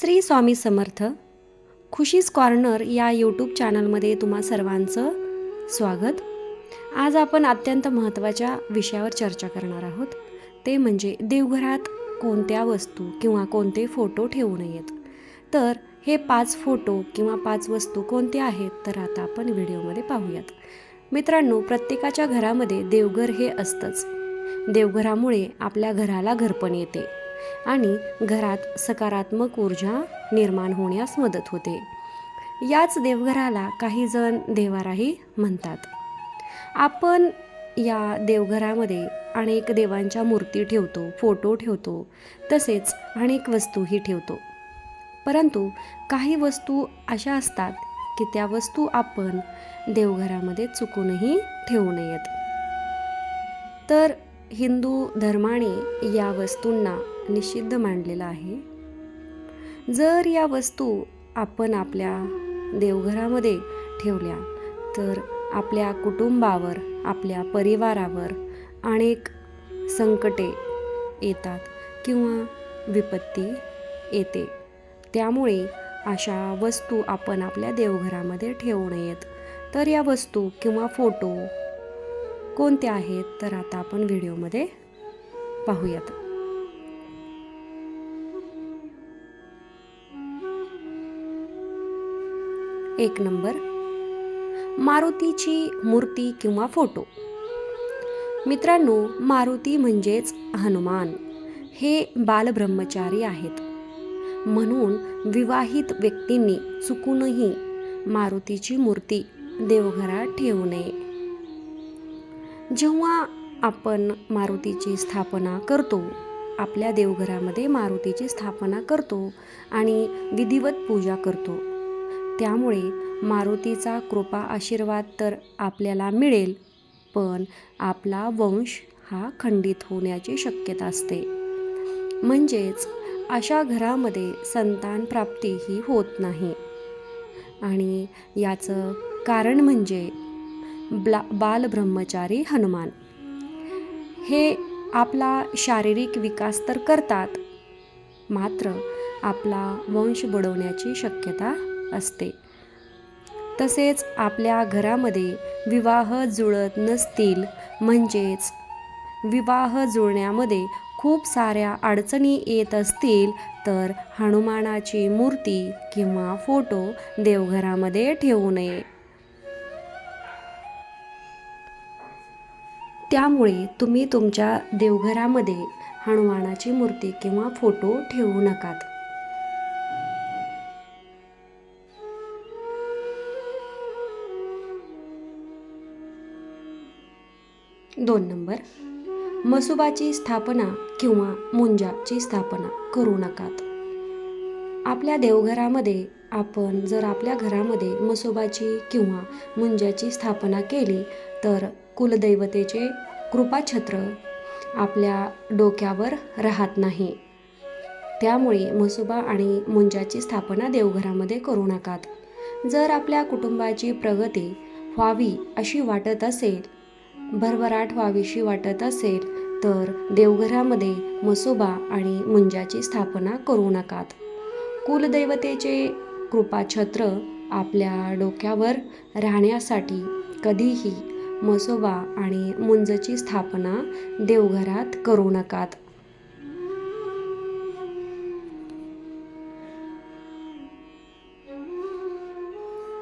Shri Swami Samarth Khushi's corner या YouTube चॅनलमध्ये तुम्हा सर्वांचं स्वागत. आज आपण अत्यंत महत्त्वाच्या विषयावर चर्चा करणार आहोत. ते म्हणजे देवघरात कोणत्या वस्तू किंवा कोणते फोटो ठेवू नयेत. तर हे पाच फोटो किंवा पाच वस्तू कोणत्या आहेत तर आता आपण व्हिडिओमध्ये पाहूयात. मित्रांनो प्रत्येकाच्या घरामध्ये देवघर हे असतंच. देवघरामुळे आपल्या घराला घरपण येते. आणि घरात सकारात्मक ऊर्जा निर्माण होण्यास मदत होते. याच देवघराला काही जण देवाराही म्हणतात. आपण या देवघरामध्ये अनेक देवांच्या मूर्ती ठेवतो फोटो ठेवतो तसेच अनेक वस्तूही ठेवतो. परंतु काही वस्तू अशा असतात की त्या वस्तू आपण देवघरामध्ये चुकूनही ठेवू नयेत. तर हिंदू धर्माने या वस्तूंना निषिद्ध मांडलेला आहे. जर या वस्तू आपण आपल्या देवघरामध्ये ठेवल्या तर आपल्या कुटुंबावर आपल्या परिवारावर अनेक संकटे येतात किंवा विपत्ती येते. त्यामुळे अशा वस्तू आपण आपल्या देवघरामध्ये ठेवू नयेत. तर या वस्तू किंवा फोटो कोणत्या आहेत तर आता आपण व्हिडिओमध्ये पाहूयात. एक नंबर. मारुतीची मूर्ती किंवा फोटो? मित्रांनो मारुती म्हणजेच हनुमान. हे बालब्रह्मचारी आहेत. म्हणून विवाहित व्यक्तींनी चुकूनही मारुतीची मूर्ती देवघरात ठेवू नये. जेव्हा आपण मारुतीची स्थापना करतो आपल्या देवघरामध्ये मारुतीची स्थापना करतो आणि विधिवत पूजा करतो त्यामुळे मारुतीचा कृपा आशीर्वाद तर आपल्याला मिळेल पण आपला वंश हा खंडित होण्याची शक्यता असते. म्हणजेच अशा घरामध्ये संतान प्राप्ती ही होत नाही. आणि याचं कारण म्हणजे ब्ला बालब्रह्मचारी हनुमान. हे आपला शारीरिक विकास तर करतात मात्र आपला वंश बुडवण्याची शक्यता असते. तसेच आपल्या घरामध्ये विवाह जुळत नसतील म्हणजेच विवाह जुळण्यामध्ये खूप साऱ्या अडचणी येत असतील तर हनुमानाची मूर्ती किंवा फोटो देवघरामध्ये ठेवू नये. त्यामुळे तुम्ही तुमच्या देवघरामध्ये हनुमानाची मूर्ती किंवा फोटो ठेवू नकात. दोन नंबर. मसुबाची स्थापना किंवा मुंजाची स्थापना करू नकात. आपल्या देवघरामध्ये आपण जर आपल्या घरामध्ये मसोबाची किंवा मुंजाची स्थापना केली तर कुलदैवतेचे कृपाछत्र आपल्या डोक्यावर राहत नाही. त्यामुळे मसोबा आणि मुंजाची स्थापना देवघरामध्ये करू नकात. जर आपल्या कुटुंबाची प्रगती व्हावी अशी वाटत असेल भरभराट व्हावीशी वाटत असेल तर देवघरामध्ये मसोबा आणि मुंजाची स्थापना करू नकात. कुलदैवतेचे कृपाछत्र आपल्या डोक्यावर राहण्यासाठी कधीही मसोबा आणि मुंजची स्थापना देवघरात करू नकात.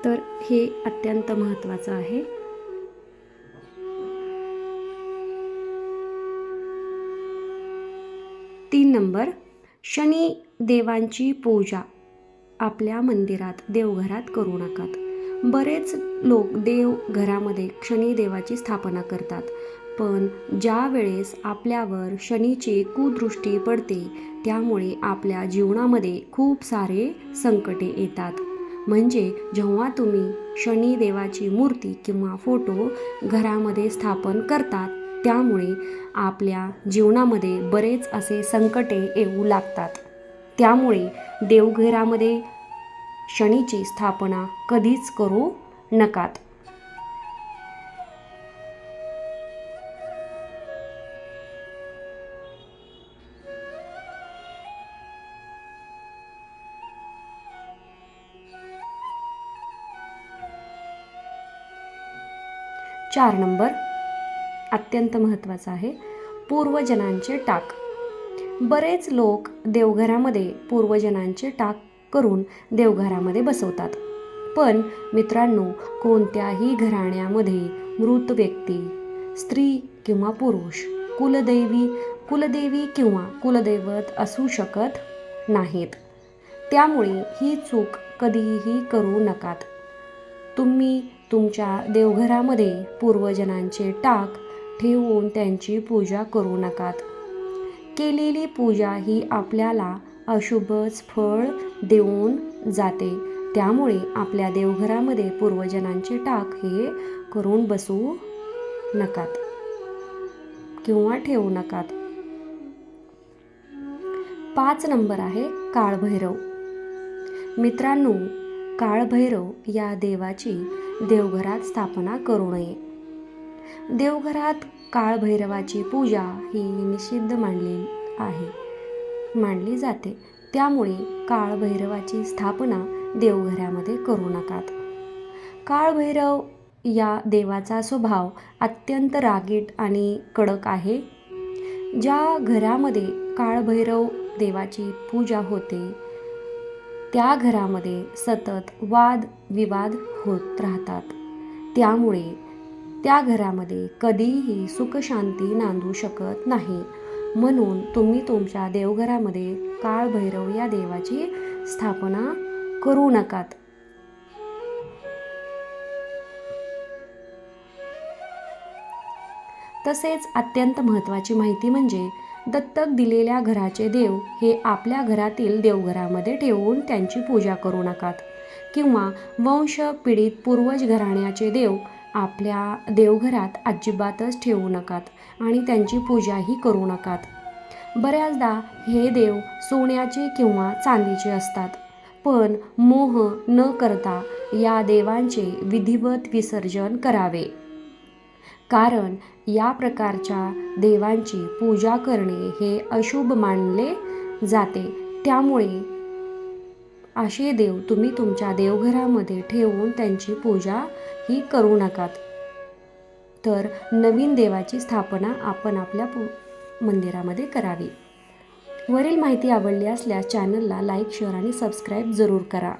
तर हे अत्यंत महत्त्वाचं आहे. नंबर शनी देवांची पूजा. आपल्या मंदिरात देवघरात करू नकात बरेच लोक देव घरामध्ये देवाची स्थापना करतात पण ज्या वेळेस आपल्यावर शनीची कुदृष्टी पडते त्यामुळे आपल्या जीवनामध्ये खूप सारे संकटे येतात. म्हणजे जेव्हा तुम्ही शनी देवाची मूर्ती किंवा फोटो घरामध्ये स्थापन करतात त्यामुळे आपल्या जीवनामध्ये बरेच असे संकटे येऊ लागतात. त्यामुळे देवघरामध्ये शनीची स्थापना कधीच करू नकात. चार नंबर अत्यंत महत्त्वाचं आहे. पूर्वजनांचे टाक. बरेच लोक देवघरामध्ये पूर्वजनांचे टाक करून देवघरामध्ये बसवतात. पण मित्रांनो कोणत्याही घराण्यामध्ये मृत व्यक्ती स्त्री किंवा पुरुष कुलदैवी कुलदेवी किंवा कुलदैवत असू शकत नाहीत. त्यामुळे ही चूक कधीही करू नकात. तुम्ही तुमच्या देवघरामध्ये पूर्वजनांचे टाक ठेवून त्यांची पूजा करू नकात. केलेली पूजा ही आपल्याला अशुभच फळ देऊन जाते. त्यामुळे आपल्या देवघरामध्ये पूर्वजनांचे टाक हे करून बसू नकात किंवा ठेवू नकात. पाच नंबर आहे काळभैरव. मित्रांनो काळभैरव या देवाची देवघरात स्थापना करू नये. देवघरात काळभैरवाची पूजा ही निषिद्ध मानली आहे. मानली जाते. त्यामुळे काळभैरवाची स्थापना देवघरामध्ये करू नकात. काळभैरव या देवाचा स्वभाव अत्यंत रागीट आणि कडक आहे. ज्या घरामध्ये काळभैरव देवाची पूजा होते त्या घरामध्ये सतत वाद विवाद होत राहतात. त्यामुळे त्या घरामध्ये कधीही सुखशांती नांदू शकत नाही. म्हणून तुम्ही तुमच्या देवघरामध्ये काळभैरव या देवाची स्थापना करू नकात. तसेच अत्यंत महत्त्वाची माहिती म्हणजे दत्तक दिलेल्या घराचे देव हे आपल्या घरातील देवघरामध्ये ठेवून त्यांची पूजा करू नकात. किंवा वंश पीडित पूर्वज घराण्याचे देव आपल्या देवघरात अजिबातच ठेवू नकात आणि त्यांची पूजाही करू नकात. बऱ्याचदा हे देव सोन्याचे किंवा चांदीचे असतात पण मोह न करता या देवांचे विधिवत विसर्जन करावे. कारण या प्रकारच्या देवांची पूजा करणे हे अशुभ मानले जाते त्यामुळे असे देव तुम्ही तुमच्या देवघरामध्ये ठेवून त्यांची पूजा ही करू नकात. तर नवीन देवाची स्थापना आपण आपल्या पू मंदिरामध्ये करावी. वरील माहिती आवडली असल्यास चॅनलला लाईक शेअर आणि सबस्क्राईब जरूर करा.